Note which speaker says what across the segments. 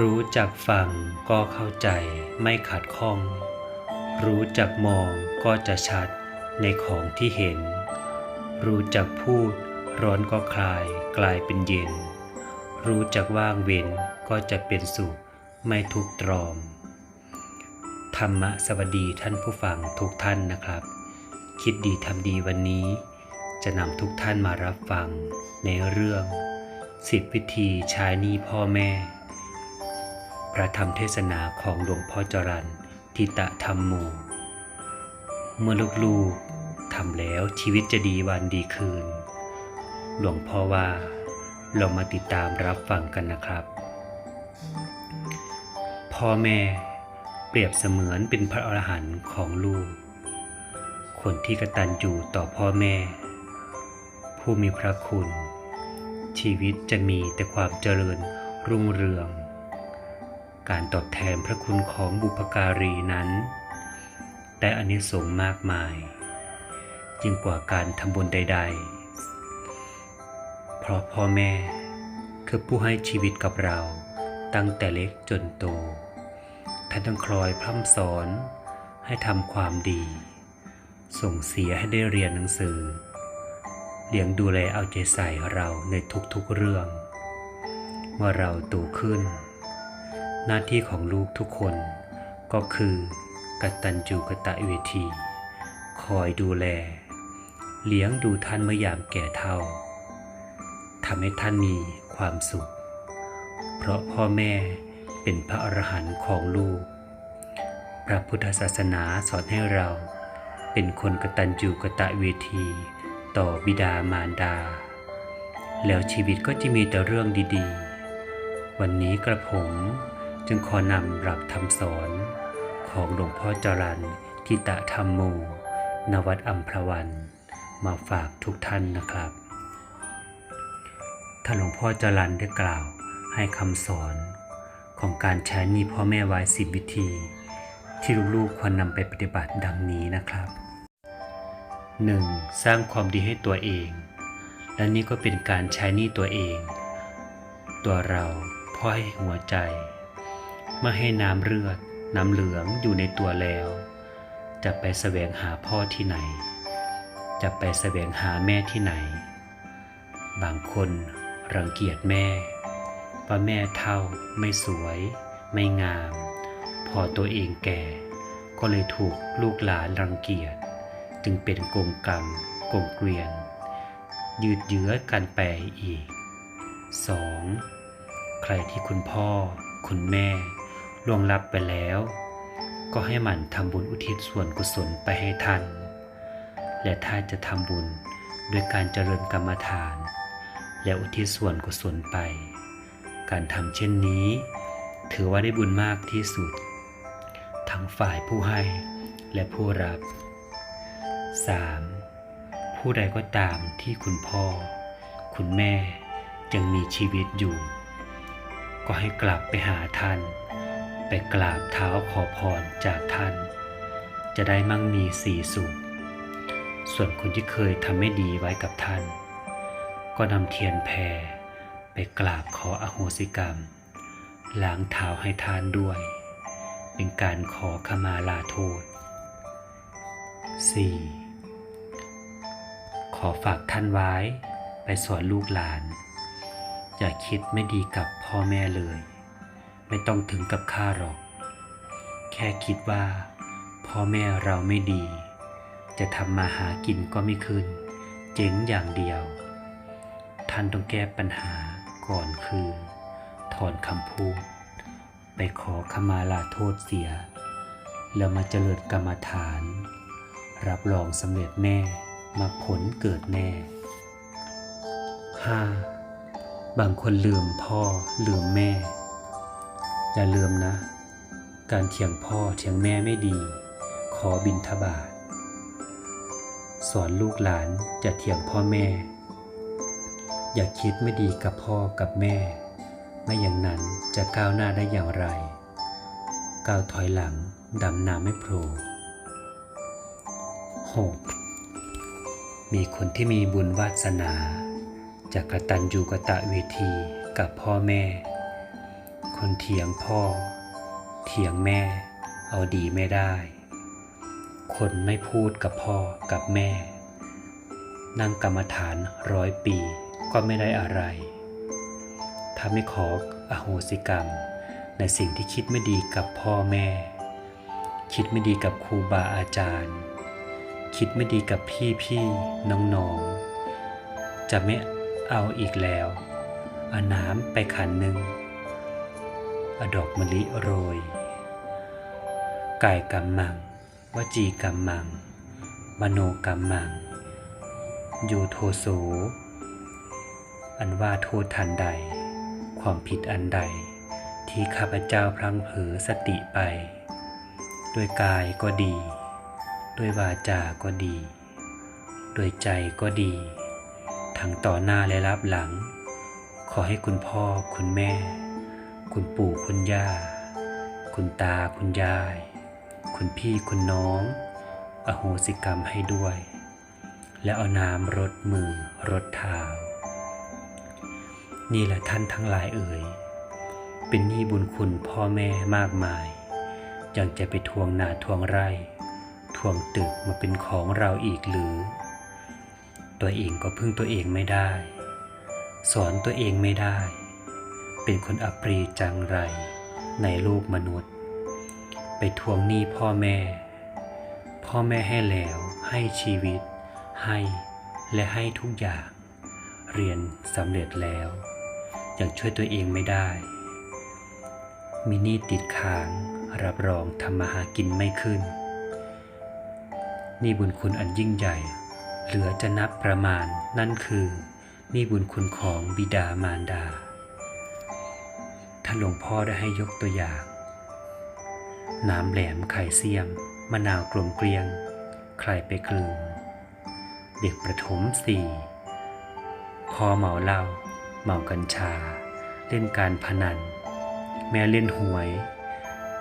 Speaker 1: รู้จักฟังก็เข้าใจไม่ขัดข้อง รู้จักมองก็จะชัดในของที่เห็น รู้จักพูดร้อนก็คลายกลายเป็นเย็น รู้จักว่างเว้นก็จะเป็นสุขไม่ทุกตรอม ธรรมะสวัสดีท่านผู้ฟังทุกท่านนะครับ คิดดีทำดีวันนี้ จะนำทุกท่านมารับฟังในเรื่องสิบวิธีใช้หนี้พ่อแม่ พระธรรมเทศนาของหลวงพ่อจรันทิตะธรรมโม เมื่อลูกๆทำแล้วชีวิตจะดีวันดีคืน หลวงพ่อว่าเรามาติดตามรับฟังกันนะครับ พ่อแม่เปรียบเสมือนเป็นพระอรหันต์ของลูก คนที่กตัญญูต่อพ่อแม่ ผู้มีพระคุณ ชีวิตจะมีแต่ความเจริญรุ่งเรือง การตอบแทนพระคุณของบุพการีนั้น ได้อานิสงส์มากมายยิ่งกว่าการทำบุญใด ๆ เพราะพ่อแม่คือผู้ให้ชีวิตกับเราตั้งแต่เล็กจนโตท่านต้องคลอยพร่ำสอนให้ทำความดี ส่งเสียให้ได้เรียนหนังสือ เลี้ยงดูแลเอาใจใส่เราในทุกๆเรื่อง เมื่อเราโตขึ้น หน้าที่ของลูกทุกคนก็คือกตัญญูกตะเวที คอยดูแล เลี้ยงดูท่านเมื่อยามแก่เฒ่าทำให้ท่านมีความสุข เพราะพ่อแม่เป็นพระอรหันต์ของลูก พระพุทธศาสนาสอนให้เราเป็นคนกตัญญูกตะเวที ต่อบิดามารดา แล้วชีวิตก็จะมีแต่เรื่องดีๆ วันนี้กระผม จึงขอนำหลักธรรมสอนของหลวงพ่อจรันทิตะธรรมโม นวัดอัมพรวัน มาฝากทุกท่านนะครับ ท่านหลวงพ่อจรันได้กล่าวให้คำสอนของการใช้นี้พ่อแม่ไว้สิบวิธี ที่ลูกๆควรนำไปปฏิบัติดังนี้นะครับ 1. สร้างความดีให้ตัวเอง และนี่ก็เป็นการใช้นี้ตัวเอง ตัวเราพ่อให้หัวใจ เมื่อให้น้ำเลือดน้ำเหลืองอยู่ในตัวแล้ว จะไปแสวงหาพ่อที่ไหน จะไปแสวงหาแม่ที่ไหน บางคนรังเกียจแม่ ว่าแม่เท่าไม่สวย ไม่งาม พอตัวเองแก่ ก็เลยถูกลูกหลานรังเกียจ จึงเป็นกงกรรมกงเกวียน ยืดเยื้อกันไปอีก 2. ใครที่คุณพ่อ คุณแม่ ล่วงลับไปแล้ว ก็ให้หมั่นทำบุญอุทิศส่วนกุศลไปให้ท่าน และถ้าจะทำบุญด้วยการเจริญกรรมฐาน และอุทิศส่วนกุศลไป การทำเช่นนี้ ถือว่าได้บุญมากที่สุด ทั้งฝ่ายผู้ให้และผู้รับ 3. ผู้ใดก็ตามที่คุณพ่อ คุณแม่ยังมีชีวิตอยู่ ก็ให้กลับไปหาท่าน ไปกราบเท้าขอพรจากท่าน จะได้มั่งมีสีสุข ส่วนคนที่เคยทำไม่ดีไว้กับท่าน ก็นำเทียนแพรไปกราบขออโหสิกรรม ล้างเท้าให้ท่านด้วย เป็นการขอขมาลาโทษ 4. ขอฝากท่านไว้ไปสอนลูกหลาน อย่าคิดไม่ดีกับพ่อแม่เลย ไม่ต้องถึงกับข้าหรอก แค่คิดว่าพ่อแม่เราไม่ดี จะทำมาหากินก็ไม่ขึ้น เจ๊งอย่างเดียว ท่านต้องแก้ปัญหาก่อนคือ ถอนคำพูด ไปขอขมาลาโทษเสีย แล้วมาเจริญกรรมฐาน รับรองสำเร็จแน่มาผลเกิดแน่ 5. บางคนลืมพ่อลืมแม่ อย่าลืมนะ การเถียงพ่อเถียงแม่ไม่ดี ขอบินทบาทสอนลูกหลานจะเถียงพ่อแม่ อย่าคิดไม่ดีกับพ่อกับแม่ ไม่อย่างนั้นจะก้าวหน้าได้อย่างไร ก้าวถอยหลังดำน้ำไม่โผล่ 6. มีคนที่มีบุญวาสนาจากกตัญญูกะตะเวทีกับพ่อแม่ คนเถียงพ่อ เถียงแม่ เอาดีไม่ได้ คนไม่พูดกับพ่อกับแม่ นั่งกรรมฐานร้อยปีก็ไม่ได้อะไร ถ้าไม่ขออโหสิกรรม ในสิ่งที่คิดไม่ดีกับพ่อแม่ คิดไม่ดีกับครูบาอาจารย์ คิดไม่ดีกับพี่พี่น้องน้องๆจะไม่เอาอีกแล้วเอาน้ำไปขันหนึ่ง อดอกมะลิโรย กายกรรมมัง วจีกรรมมัง มโนกรรมมังยูโทโส อันว่าโทษทันใด ความผิดอันใด ที่ข้าพเจ้าพลังเผลอสติไป ด้วยกายก็ดี ด้วยวาจาก็ดี ด้วยใจก็ดี ทั้งต่อหน้าและรับหลัง ขอให้คุณพ่อคุณแม่ คุณปู่คุณย่า คุณตาคุณยาย คุณพี่คุณน้อง อโหสิกรรมให้ด้วย และเอาน้ำรดมือรดเท้า นี่แหละท่านทั้งหลายเอ่ย เป็นหนี้บุญคุณพ่อแม่มากมายยังจะไปทวงนาทวงไร่ ทวงตึกมาเป็นของเราอีกหรือ ตัวเองก็พึ่งตัวเองไม่ได้ สอนตัวเองไม่ได้ เป็นคนอัปรีจังไรในโลกมนุษย์ ไปทวงหนี้พ่อแม่ พ่อแม่ให้แล้วให้ชีวิต ให้และให้ทุกอย่าง เรียนสำเร็จแล้วยังช่วยตัวเองไม่ได้มีหนี้ติดค้างรับรองทำมาหากินไม่ขึ้น นี่บุญคุณอันยิ่งใหญ่ เหลือจะนับประมาณนั่นคือ นี่บุญคุณของบิดามารดาานหลวงพ่อได้ให้ยกตัวอย่าง น้ำแหลมไข่เสียม มะนาวกลมเกลียง ใครไปกลืนเด็กประถมสี่พอเมาเหล้าเมากัญชา เล่นการพนัน แม่เล่นหวย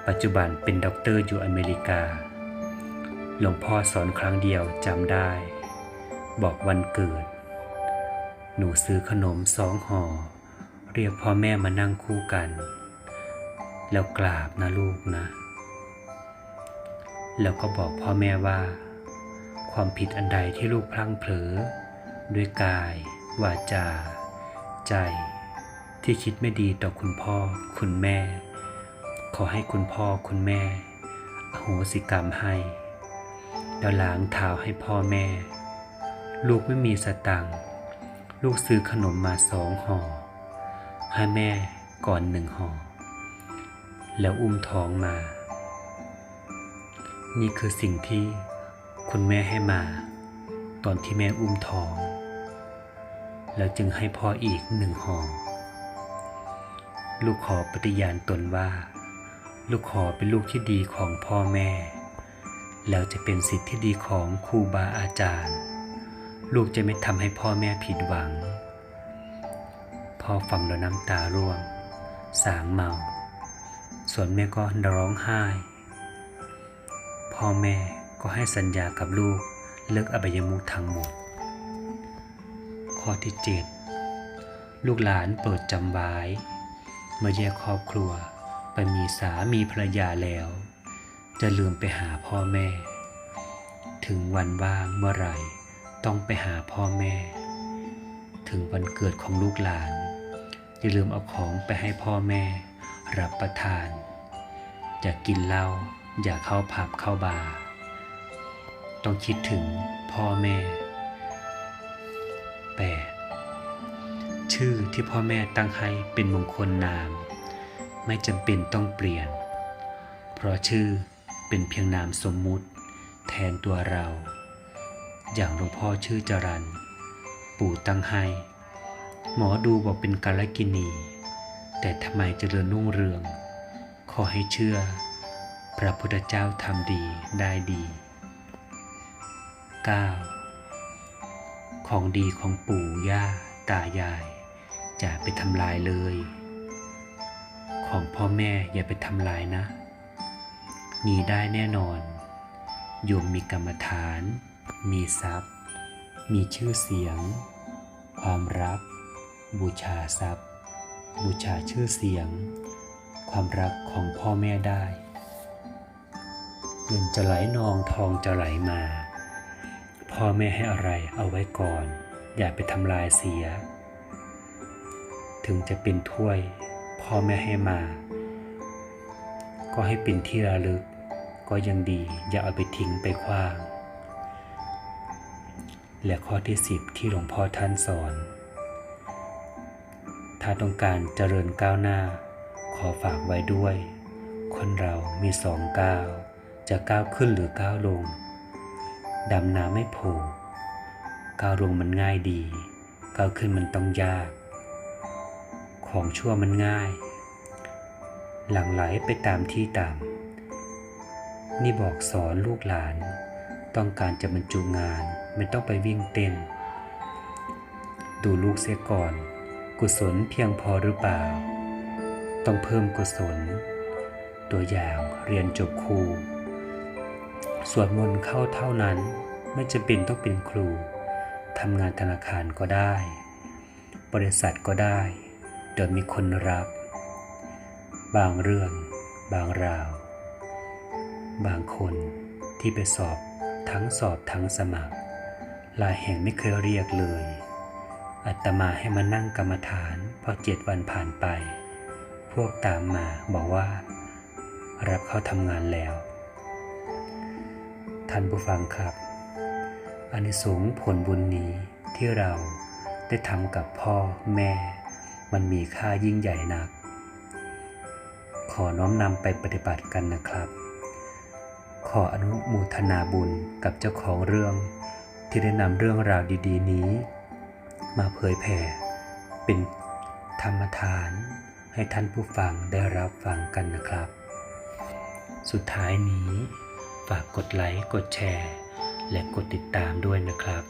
Speaker 1: ปัจจุบันเป็นด็อกเตอร์อยู่อเมริกา หลวงพ่อสอนครั้งเดียวจำได้ บอกวันเกิด หนูซื้อขนมสองห่อ เรียกพ่อแม่มานั่งคู่กัน แล้วกราบนะลูกนะ แล้วก็บอกพ่อแม่ว่า ความผิดอันใดที่ลูกพลั้งเผลอ ด้วยกาย วาจา ใจ ที่คิดไม่ดีต่อคุณพ่อ คุณแม่ ขอให้คุณพ่อคุณแม่อโหสิกรรมให้ แล้วล้างเท้าให้พ่อแม่ ลูกไม่มีสตังค์ลูกซื้อขนมมาสองห่อ ให้แม่ก่อนหนึ่งห่อ แล้วอุ้มท้องมา นี่คือสิ่งที่คุณแม่ให้มา ตอนที่แม่อุ้มท้อง แล้วจึงให้พ่ออีกหนึ่งห่อ ลูกขอปฏิญาณตนว่า ลูกขอเป็นลูกที่ดีของพ่อแม่ แล้วจะเป็นสิทธิ์ที่ดีของครูบาอาจารย์ ลูกจะไม่ทำให้พ่อแม่ผิดหวัง พ่อฟังแล้วน้ำตาร่วง สางเมา ส่วนแม่ก็ร้องไห้ พ่อแม่ก็ให้สัญญากับลูกเลิกอบายมุขทั้งหมด ข้อที่7ลูกหลานโปรดจำไว้เมื่อแยกครอบครัวไปมีสามีภรรยาแล้ว จะลืมไปหาพ่อแม่ ถึงวันว่างเมื่อไหร่ ต้องไปหาพ่อแม่ ถึงวันเกิดของลูกหลาน อย่าลืมเอาของไปให้พ่อแม่รับประทาน อย่ากกินเหล้าอย่าเข้าผับเข้าบาร์ต้องคิดถึงพ่อแม่ 8. ชื่อที่พ่อแม่ตั้งให้เป็นมงคลนาม ไม่จำเป็นต้องเปลี่ยน เพราะชื่อเป็นเพียงนามสมมุติ แทนตัวเรา อย่างหลวงพ่อชื่อจรัน ปู่ตั้งให้ หมอดูบอกเป็นกาลกินี แต่ทำไมเจริญรุ่งเรือง ขอให้เชื่อ พระพุทธเจ้าทำดีได้ดี 9. ของดีของปู่ย่าตายายอย่าไปทำลายเลย ของพ่อแม่อย่าไปทำลายนะ มีได้แน่นอน โยมมีกรรมฐาน มีทรัพย์ มีชื่อเสียง ความรัก บูชาทรัพย์ บูชาชื่อเสียง ความรักของพ่อแม่ได้ เงินจะไหลนองทองจะไหลมา พ่อแม่ให้อะไรเอาไว้ก่อน อย่าไปทำลายเสีย ถึงจะเป็นถ้วย พ่อแม่ให้มา ก็ให้เป็นที่ระลึก ก็ยังดีอย่าเอาไปทิ้งไปขว้างและข้อที่สิบที่หลวงพ่อท่านสอน ถ้าต้องการเจริญก้าวหน้า ขอฝากไว้ด้วย คนเรามีสองก้าว จะก้าวขึ้นหรือก้าวลง ดำน้ำไม่โผล่ก้าวลงมันง่ายดี ก้าวขึ้นมันต้องยาก ของชั่วมันง่าย หลังไหลไปตามที่ต่ำนี่บอกสอนลูกหลาน ต้องการจะบรรจุงานไม่ต้องไปวิ่งเต้น ดูลูกเสียก่อน กุศลเพียงพอหรือเปล่า ต้องเพิ่มกุศล ตัวอย่างเรียนจบครูสวดมนต์เข้าเท่านั้นไม่จะเป็นต้องเป็นครูทำงานธนาคารก็ได้ บริษัทก็ได้โดยมีคนรับ บางเรื่อง บางราว บางคนที่ไปสอบทั้งสอบทั้งสมัครลายแห่งไม่เคยเรียกเลย อัตมาให้มานั่งกรรมฐาน พอเจ็ดวันผ่านไป พวกตามมาบอกว่า รับเขาทำงานแล้ว ท่านผู้ฟังครับอานิสงส์ผลบุญนี้ที่เราได้ทำกับพ่อแม่ มันมีค่ายิ่งใหญ่นัก ขอน้อมนำไปปฏิบัติกันนะครับ ขออนุโมทนาบุญกับเจ้าของเรื่องที่ได้นำเรื่องราวดี ๆ นี้ มาเผยแผ่เป็นธรรมทานให้ท่านผู้ฟังได้รับฟังกันนะครับ สุดท้ายนี้ฝากกดไลค์ กดแชร์ และกดติดตามด้วยนะครับ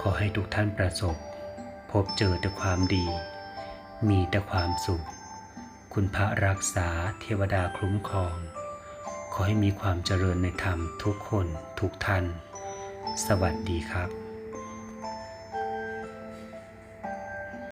Speaker 1: ขอให้ทุกท่านประสบ พบเจอแต่ความดี มีแต่ความสุข คุณพระรักษาเทวดาคุ้มครอง ขอให้มีความเจริญในธรรมทุกคนทุกท่าน สวัสดีครับ